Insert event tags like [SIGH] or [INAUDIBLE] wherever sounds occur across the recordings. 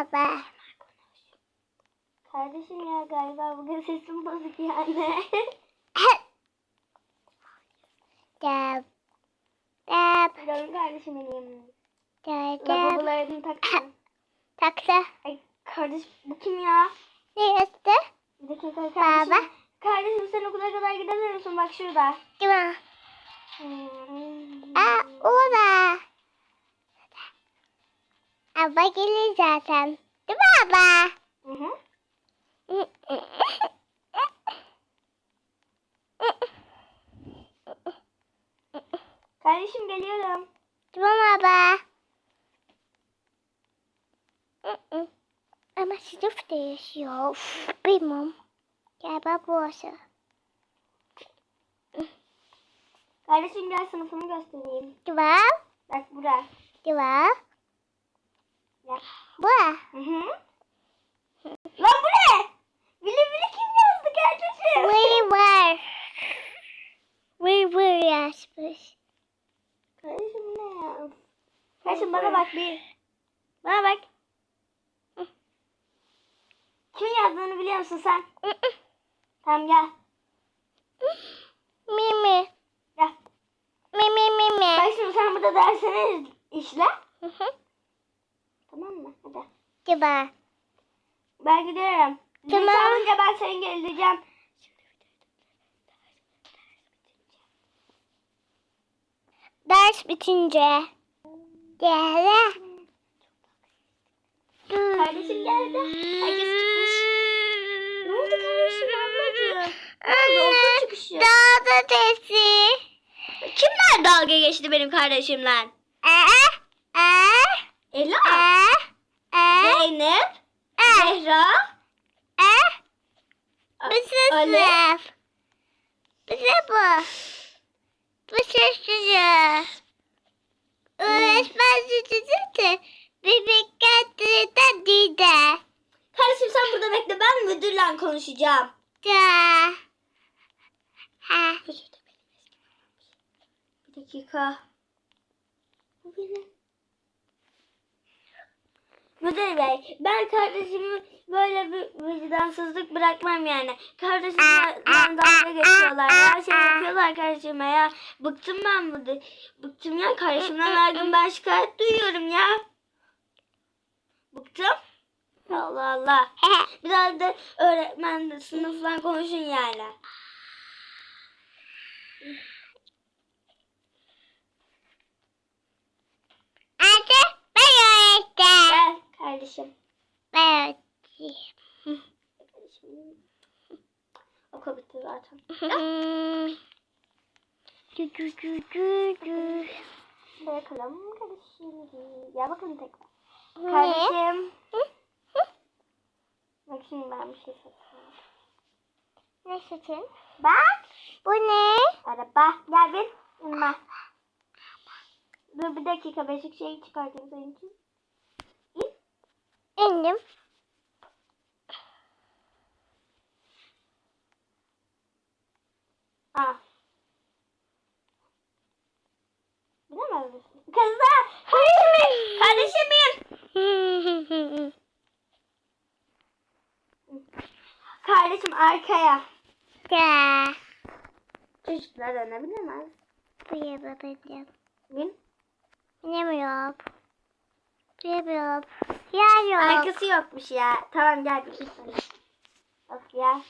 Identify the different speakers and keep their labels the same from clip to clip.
Speaker 1: baba.
Speaker 2: Kardeşim ya galiba bugün sesim bozuk yani.
Speaker 1: Dab. Dab.
Speaker 2: Canım kardeşim benim.
Speaker 1: Dab.
Speaker 2: Lavabolarını taksın.
Speaker 1: Taksa.
Speaker 2: Ay kardeş bu kim ya?
Speaker 1: Neresi?
Speaker 2: Bir dakika kardeşim.
Speaker 1: Baba.
Speaker 2: Kardeşim sen okula kadar gidemiyor musun? Bak şurada.
Speaker 1: Değil mi?
Speaker 2: Hmm.
Speaker 1: Aa, orada. Abla gelir zaten. Değil mi baba?
Speaker 2: Hı hı. Kardeşim geliyorum.
Speaker 1: Tamam baba. Ama sınıf değişiyor. Bilmem. Galiba burası.
Speaker 2: Kardeşim gel sınıfımı göstereyim.
Speaker 1: Duvar.
Speaker 2: Bak bura.
Speaker 1: Duvar. Bura.
Speaker 2: Hı hı. Lan bu ne? Bili bili kim yazdı kardeşim?
Speaker 1: We var. We were yazmış.
Speaker 2: Kardeşim bu ne ya? Kardeşim bana bak bir. Bana bak. Kimin yazdığını biliyor musun sen? Tamam gel.
Speaker 1: Mimi.
Speaker 2: Gel.
Speaker 1: Mimi mimi.
Speaker 2: Bak şimdi sen burada dersini işle.
Speaker 1: Hı hı.
Speaker 2: Tamam mı? Hadi.
Speaker 1: Duvar.
Speaker 2: Ben gidiyorum.
Speaker 1: Tamam.
Speaker 2: Zil çalınca ben seni geleceğim.
Speaker 1: Ders bitince. Gel.
Speaker 2: Kardeşim geldi. Herkes çıkmış. Ne oldu kardeşim ablacığım? Ne oldu okul çıkışı?
Speaker 1: Dağda sesi.
Speaker 2: Kimler dalga geçti benim kardeşimle? Ela,
Speaker 1: ee, ee,
Speaker 2: Zeynep,
Speaker 1: ee,
Speaker 2: Zehra. A-
Speaker 1: Bu sınıf. Bu bu. Bu sınıf. Öğretmen sütüsü bebek kattırdan dide.
Speaker 2: Kardeşim sen burada bekle ben müdürle konuşacağım.
Speaker 1: Da. Ha.
Speaker 2: Bir dakika. Bu benim. Müdür bey, ben kardeşimi böyle bir vicdansızlık bırakmam yani. Kardeşimle dalga geçiyorlar. Her şey yapıyorlar kardeşime ya. Bıktım ben de- Bıktım ya kardeşimden her gün ben şikayet duyuyorum ya. Bıktım. Allah Allah. Biraz da öğretmen sınıfla konuşun yani.
Speaker 1: Anne ben öğrettim.
Speaker 2: Gel kardeşim. Kardeşim. Okul bitti zaten. [LAUGHS]
Speaker 1: Du du du du du.
Speaker 2: Bırakalım kardeşim. Gel bakalım tekrar. Kardeşim. Bak şimdi ben bir şey satayım.
Speaker 1: Ne sütün?
Speaker 2: Bak.
Speaker 1: Bu ne?
Speaker 2: Araba. Gel bir. Dur bir dakika. Beşik şeyi çıkartayım senin için. İn.
Speaker 1: İndim.
Speaker 2: Aa. Bilemez misin? Kızlar. Kardeşim. Kardeşim. [LAUGHS] Kardeşim arkaya.
Speaker 1: Da.
Speaker 2: Çocuklar dönebilemez.
Speaker 1: Buraya babacığım.
Speaker 2: Bin.
Speaker 1: Bilemiyorum. Bilemiyorum. Ya yok.
Speaker 2: Arkası yokmuş ya. Tamam gel bir şey. Of ya.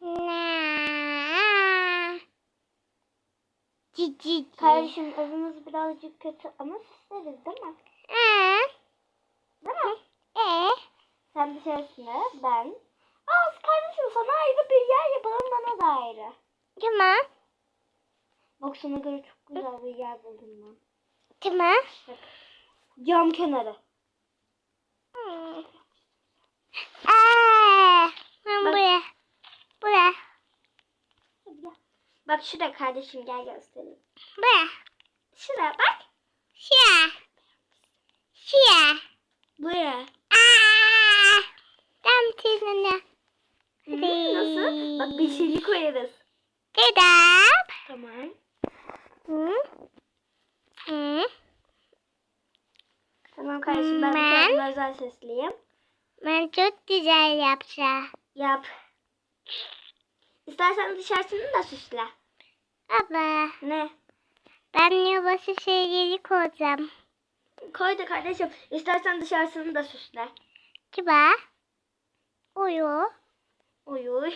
Speaker 1: Na. Cici.
Speaker 2: Kardeşim evimiz birazcık kötü ama süsleriz değil mi? Değil mi?
Speaker 1: ee,
Speaker 2: Sen dışarısında ben. Aa kardeşim sana ayrı bir yer yapalım bana da ayrı.
Speaker 1: tamam.
Speaker 2: Bak sana göre çok güzel bir yer buldum ben.
Speaker 1: Tamam.
Speaker 2: Bak. Cam kenarı.
Speaker 1: Hmm. Aa, ben
Speaker 2: Bak.
Speaker 1: buraya. Buraya.
Speaker 2: Bak şurada kardeşim gel göstereyim.
Speaker 1: Buraya.
Speaker 2: Şuraya bak.
Speaker 1: Şia.
Speaker 2: Buraya.
Speaker 1: Aa. ne?
Speaker 2: Hı, nasıl? Bak bir şeyli koyarız.
Speaker 1: Dedem.
Speaker 2: Tamam.
Speaker 1: Hı? Hı?
Speaker 2: Tamam kardeşim ben
Speaker 1: Ben-
Speaker 2: kendime özel sesliyim.
Speaker 1: Ben çok güzel yapacağım.
Speaker 2: Yap. İstersen dışarısını da süsle.
Speaker 1: Baba.
Speaker 2: Ne?
Speaker 1: Ben yuvası şeyleri koyacağım.
Speaker 2: Koy da kardeşim. İstersen dışarısını da süsle.
Speaker 1: Kiba. Uyu.
Speaker 2: Uy uy.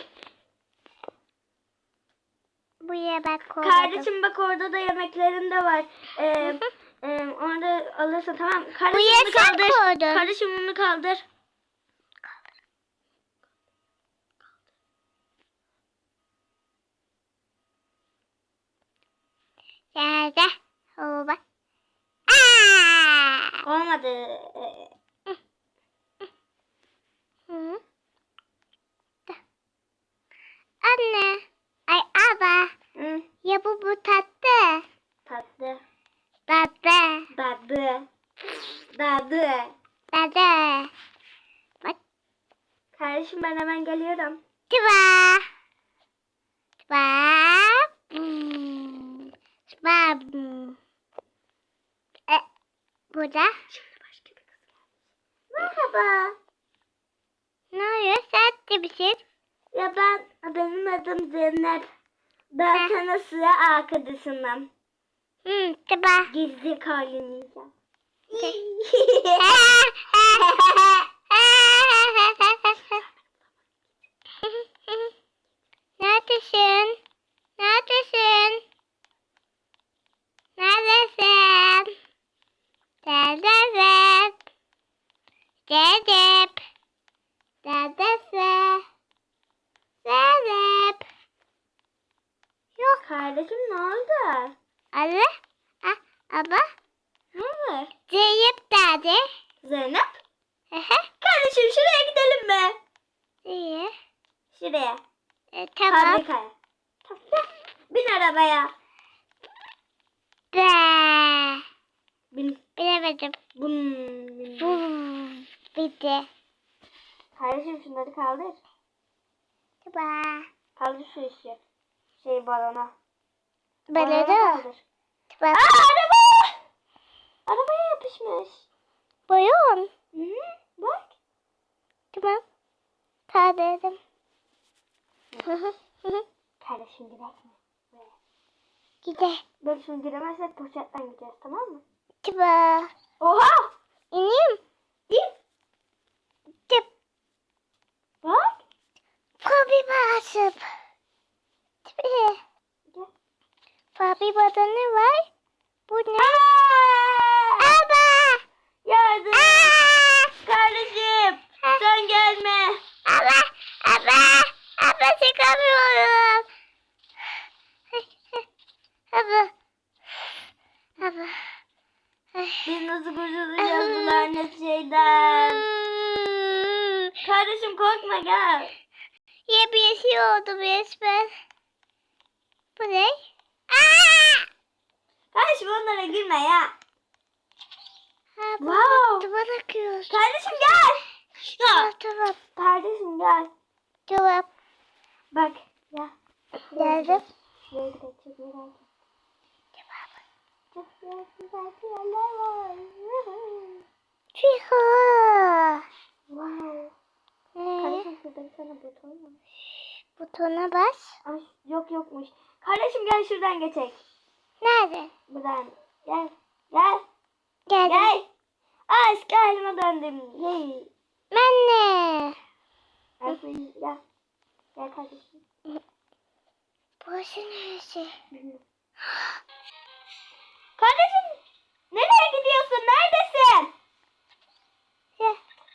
Speaker 1: Buraya bak koydum.
Speaker 2: Kardeşim bak orada da yemeklerin de var. Ee, [LAUGHS] e, orada alırsın tamam. Kardeşim
Speaker 1: Buraya
Speaker 2: bunu
Speaker 1: sen
Speaker 2: kaldır.
Speaker 1: koydun.
Speaker 2: Kardeşim bunu kaldır.
Speaker 1: Yerde. Hoba. Aa!
Speaker 2: Olmadı.
Speaker 1: Anne. Ay aba.
Speaker 2: Hı,
Speaker 1: Ya bu bu tatlı.
Speaker 2: tatlı.
Speaker 1: Tatlı.
Speaker 2: Dadı. Dadı.
Speaker 1: Tatlı. Bak.
Speaker 2: Kardeşim ben hemen geliyorum.
Speaker 1: Tıva. Tıva. Hmm. Tıva. Burada.
Speaker 2: Şimdi başka bir kız gelmiş. Merhaba.
Speaker 1: Ne oluyor? Sen de misin?
Speaker 2: Ya ben benim adım Zeynep. Ben
Speaker 1: Heh.
Speaker 2: sana sıra arkadaşınım.
Speaker 1: Hmm, tıva.
Speaker 2: Gizli kalınacağım. [LAUGHS]
Speaker 1: Neredesin? Neredesin? Neredesin? Neredesin? Zeynep. Neredesin? Zeynep. Yok.
Speaker 2: Kardeşim ne oldu?
Speaker 1: Anne. Ah, abla.
Speaker 2: Ne oldu?
Speaker 1: Zeynep nerede?
Speaker 2: Zeynep?
Speaker 1: Ehe.
Speaker 2: Kardeşim şuraya gidelim mi?
Speaker 1: İyi.
Speaker 2: Şuraya.
Speaker 1: E, tamam.
Speaker 2: Fabrikaya. Tamam. Bin arabaya.
Speaker 1: Be.
Speaker 2: Bin.
Speaker 1: Bilemedim.
Speaker 2: Bun. bin.
Speaker 1: Bu bitti.
Speaker 2: Kardeşim şunları kaldır.
Speaker 1: Tıva.
Speaker 2: Kaldır şu işi. Şey balona. Balona
Speaker 1: de. Tıva.
Speaker 2: Aa araba! Arabaya yapışmış.
Speaker 1: Boyun.
Speaker 2: Hı -hı. Bak.
Speaker 1: Tamam. Kaldırdım. Hı hı, hı.
Speaker 2: Kardeşim gidelim mi?
Speaker 1: Gide.
Speaker 2: Böyle şimdi giremezsek poşetten gideceğiz tamam mı?
Speaker 1: Tıva.
Speaker 2: Oha!
Speaker 1: İneyim.
Speaker 2: İn.
Speaker 1: Tıp.
Speaker 2: Bak.
Speaker 1: Fabi basıp. Tıva.
Speaker 2: Gel.
Speaker 1: Fabi bada ne var? Bu ne?
Speaker 2: Aa!
Speaker 1: Aba.
Speaker 2: Yardım.
Speaker 1: Aa!
Speaker 2: Kardeşim. Sen gelme.
Speaker 1: Aba. Aba. Aba çıkamıyorum. Aba. Aba.
Speaker 2: Biz nasıl kurtulacağız bu lanet şeyden? Kardeşim korkma gel.
Speaker 1: Yepyesi oldum resmen. Bu ne?
Speaker 2: Kardeşim onlara girme ya.
Speaker 1: Ha,
Speaker 2: Wow.
Speaker 1: akıyor.
Speaker 2: Kardeşim gel. Ya.
Speaker 1: tamam.
Speaker 2: Kardeşim gel.
Speaker 1: Tamam.
Speaker 2: Bak. Ya.
Speaker 1: Geldim.
Speaker 2: Gidelim. Çok merak ettim. Çok güzel yerler var.
Speaker 1: Tühü.
Speaker 2: wow.
Speaker 1: Ne?
Speaker 2: Kardeşim şurada bir tane buton var.
Speaker 1: Butona bas.
Speaker 2: Ay yok yokmuş. Kardeşim gel şuradan geçek.
Speaker 1: Nerede?
Speaker 2: Buradan. Gel. Gel.
Speaker 1: Geldim.
Speaker 2: Gel. Aa eski halime döndüm. Hey.
Speaker 1: Ben ne?
Speaker 2: Aferin, Gel. Gel kardeşim.
Speaker 1: Burası neresi?
Speaker 2: Kardeşim nereye gidiyorsun? Neredesin?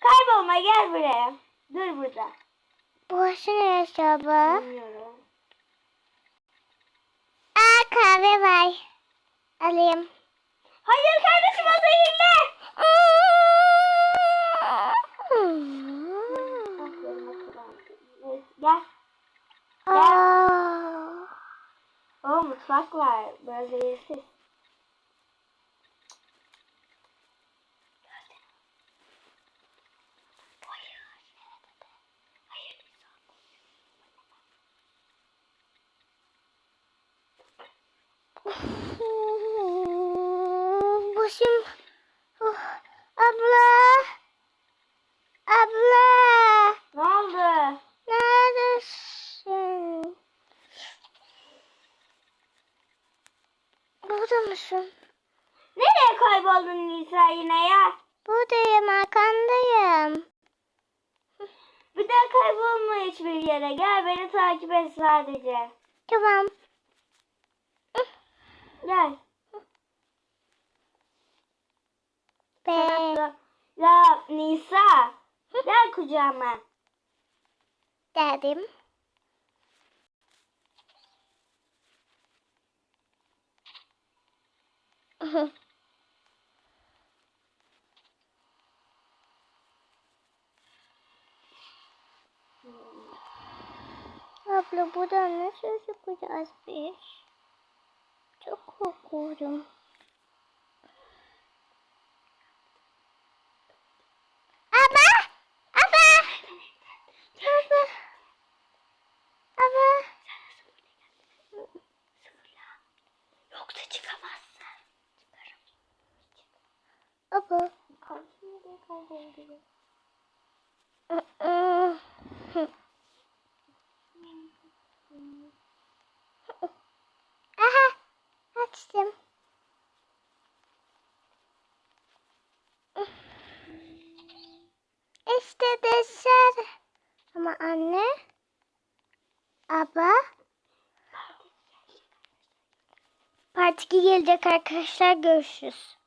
Speaker 2: Kaybolma gel buraya. Dur burada.
Speaker 1: burası neresi abla?
Speaker 2: Bilmiyorum.
Speaker 1: Kahve var. Alayım.
Speaker 2: Hayır kardeşim o zehirli. Aferin, aferin. Neyse, Gel.
Speaker 1: Aa.
Speaker 2: O mutfak var. Böyle zehirsiz.
Speaker 1: Başım. Oh, abla. Abla.
Speaker 2: Ne oldu?
Speaker 1: Neredesin? Mısın?
Speaker 2: Nereye kayboldun Nisa yine ya?
Speaker 1: Buradayım arkandayım.
Speaker 2: Bir daha kaybolma hiçbir yere. Gel beni takip et sadece.
Speaker 1: Tamam.
Speaker 2: Gel.
Speaker 1: Be.
Speaker 2: Ya Nisa. Gel kucağıma.
Speaker 1: Dedim. Abla buradan nasıl çıkacağız biz? Çok korkuyorum.
Speaker 2: Yoksa çıkamazsın.
Speaker 1: Aba!
Speaker 2: Karşıma da kayboldu.
Speaker 1: Aha! Açtım. İşte dışarı. Ama anne. Aba. Part 2 gelecek arkadaşlar. Görüşürüz.